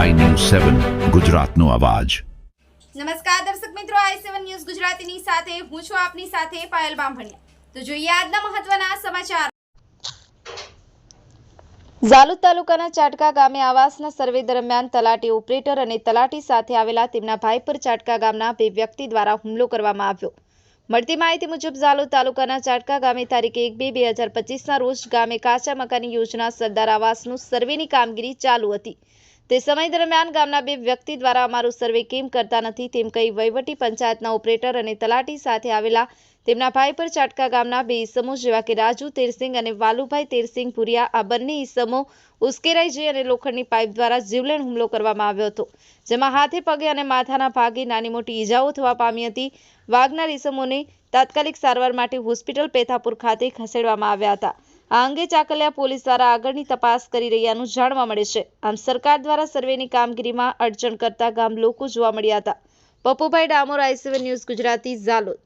સેવન, ગુજરાતનો અવાજ. નમસ્કાર દર્શક મિત્રો, આઈ સેવન ન્યૂઝ ગુજરાતીની સાથે હું છું આપની સાથે પાયલ બામભણિયા. તો જોઈએ આજના મહત્વના સમાચાર. ઝાલુદ તાલુકાના ચાટકા ગામે આવાસના સર્વે દરમિયાન તલાટી ઓપરેટર અને તલાટી સાથે આવેલા તેમના ભાઈ પર ચાટકા ગામના બે વ્યક્તિ દ્વારા હુમલો કરવામાં આવ્યો. મળતી માહિતી મુજબ, ઝાલોદ તાલુકાના ચાટકા ગામે તારીખ એક બે બે હજાર પચીસના રોજ ગામે કાચા મકાની યોજના સરદાર આવાસનું સર્વેની કામગીરી ચાલુ હતી. તે સમય દરમિયાન ગામના બે વ્યક્તિ દ્વારા અમારું સર્વે કેમ કરતા નથી તેમ કહી વહીવટી પંચાયતના ઓપરેટર અને તલાટી સાથે આવેલા તેમના ભાઈ પર ચાટકા ગામના બે ઈસમો જેવા કે રાજુ તેરસિંગ અને વાલુભાઈ તેરસિંગ પુરિયા આ બંને ઈસમો ઉશ્કેરાઈ જઈ અને લોખંડની પાઇપ દ્વારા જીવલેણ હુમલો કરવામાં આવ્યો હતો, જેમાં હાથે, પગે અને માથાના ભાગે નાની મોટી ઈજાઓ થવા પામી હતી. વાઘનાર ઈસમોને તાત્કાલિક સારવાર માટે હોસ્પિટલ પેથાપુર ખાતે ખસેડવામાં આવ્યા હતા. આ અંગે ચાકલિયા પોલીસ દ્વારા આગળની તપાસ કરી રહ્યાનું જાણવા મળે છે. આમ સરકાર દ્વારા સર્વેની કામગીરીમાં અડચણ કરતા ગામ લોકો જોવા મળ્યા હતા. Pappubhai Damor I C one news Gujarati Jhalod.